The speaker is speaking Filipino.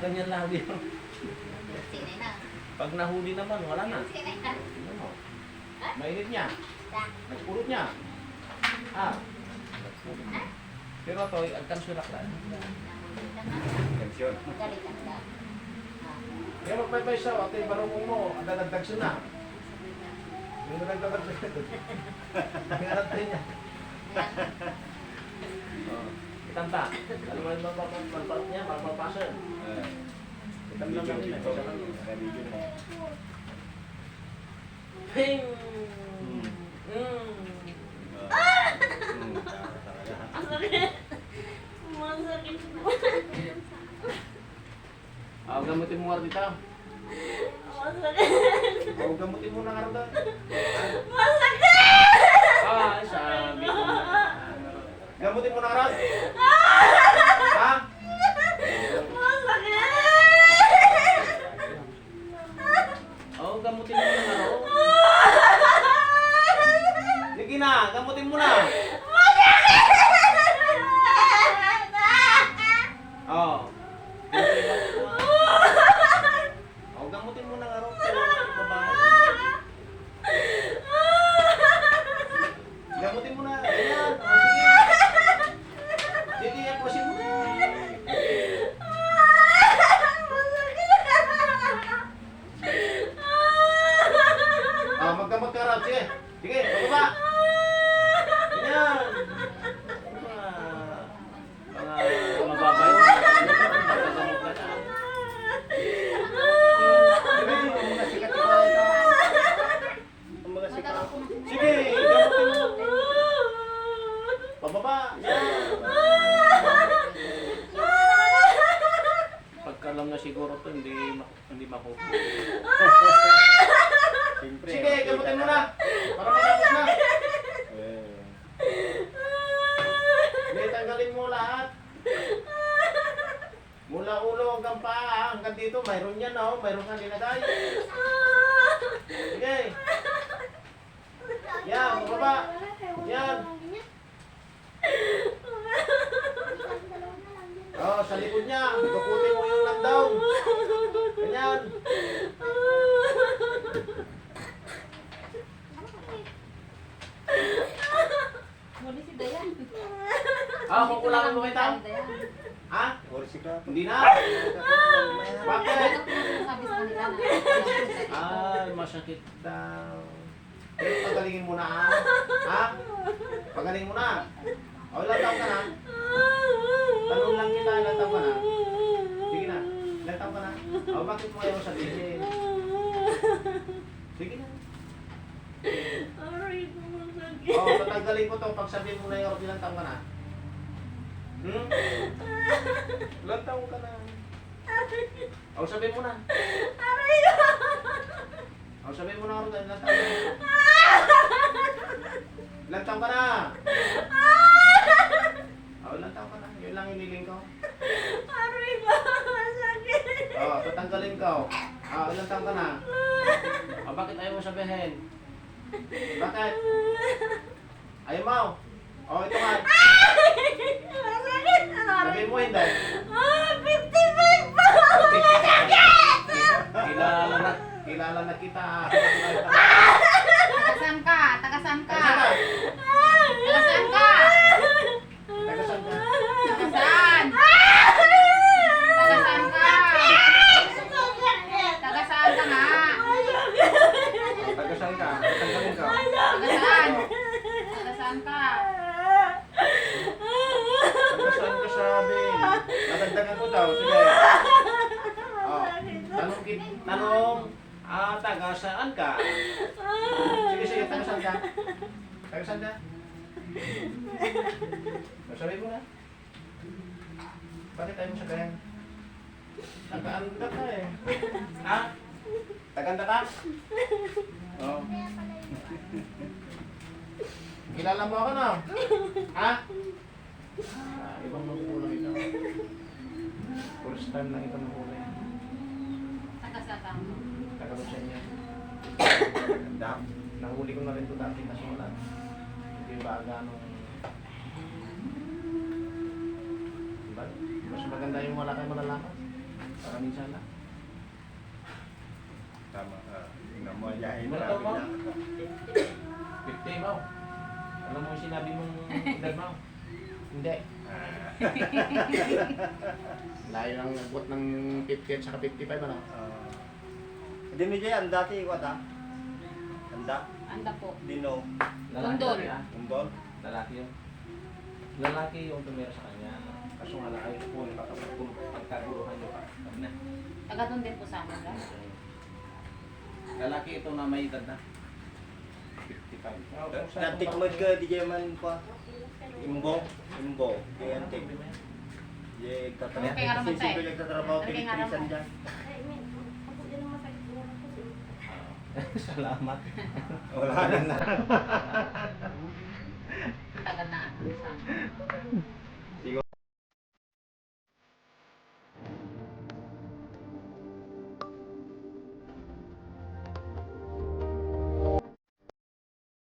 ganyan lagi. Sinay na. Pag nahuli naman, wala na. Sinay na. Ano? Mainit niya. Nagpulot niya. Ah. Pero ito, agkan surak lang. Tensyon. Galit ang da. Kaya magpapay siya, ate, barong mo, ang dadagdag siya na. Yung nadagdag siya. Pinarantay niya. Oh. Itanta. Ano man ba magpapat niya, magpapasan. Ah. Itam lang Video, namin. video. Isa lang. Video na. Ping! Hmm. Mm. Ah. Hmm, talaga. Masakit. Masakit po. Ah, gamutin mo nga dito. Masakit. Oh, gamutin mo na nga rin. Masakit! Ah, sabi ko na. Gamutin mo na nga rin. Ha? Masakit! Oh, gamutin mo na rin. Sige na, gamutin mo na. Oh. Oh, gamutin mo na nga rin. Gamutin mo na. Ayan. Oh, sige. Sige, pusin mo. Ah, magkamot ka raw. Sige. Sige, pababa. Ayan. Ah, mga mababay. Magkamot ka na. Sige, mga sikat ka. Mga sikat. Sige, gamutin mo. Pababa. Yan. Pagkalam na siguro to, hindi ma- hindi makuha. Siyempre. Sige, gamutin mo na. Para matapos na. Eh. Hindi, tanggalin mo lahat. Mula ulo hanggang paa, hanggang dito, mayroon yan, oh. Mayroon kang linagay. Sige. Yan, baba. Yan. Oh, sa likod niya. Ah, kukulangan mo kita? Ha? Or si Krapo. Hindi na. Bakit Bakit? mo sinasabi sa kanila na? Ay, masakit daw. Pero pagalingin mo na, ha? Ha? Pagalingin mo na. O, ilang taon ka na? Tanong lang kita, taon ka na? Sige na. Taon ka na? O, bakit mo ayaw sabihin? Sige na. Aray ko masakit. O, tatanggalin ko to pag sabihin mo na yung taon ka na. Hmm? Ilang taon ka na? O, sabihin mo na. Aray ko. O, sabihin mo na ako ilang taon ka na. Ilang taon ka na? O, ilang taon ka na? Yun lang ililing ko. Aray ko masakit. O, tatanggalin ko. O, ilang taon ka na? O, bakit ayaw mo sabihin? Bakit? Ayaw mo? O, ito nga. Masakit. Sabihin mo hindi. Ah, 55 pa. Kilala na, kilala na kita. Tagasan ka? Tagasan ka? Tagasan ka? Tagasan ka? Tagasan ka? Tagasan? Tagasan ka? Tagasan ka nga? O, Tagasan ka? Tatanggalin ko. Tagasan? Tagasan ka? Tagasan ka sabi. Nadagdagan ko daw. Sige. O, tanong, kit- tanong, ah, taga saan ka? Sige, sige, taga saan ka? Taga saan ka? Sabi mo na. Bakit tayo mo sabihin? Tagaan ka ka eh. Ha? Taganda ka? Oo. Kilala mo ako no? Ha? Ah, ibang magulang ito. First time lang ito magulang. Tagasan ka? Tagalog sa inyo. Ganda. Nahuli ko na rin ito dati kasi wala. Hindi ba ganong... Diba? Mas maganda yung wala kang malalaman. Para minsan lang. Tama. Ah, tingnan mo, Wala marami tama. na. 50 mo. Alam mo yung sinabi mong edad mo? Hindi. Ah. Layo ng nagbuot ng 50 at saka 55 ano? Ah. Hindi mo dyan, ang dati ta. Anda, Anda po. dino, Tundol. Lalaki, ah. umbol. Lalaki yun. Lalaki yung tumira sa kanya. Kaso nga lang ayaw po pagkaguluhan nyo pa. Sabi na. Taga doon din po sa amin. ah. Lalaki ito na may edad na. 55. Natikmod ka, di man pa. Imbo, imbo. Di katrabaho. Okay nga naman Kasi tayo. siyempre nagtatrabaho, Okay nga pinipilisan naman. dyan. Ay, men, ako din ang masakit ko. Salamat. Wala na na. Tagal na. ano.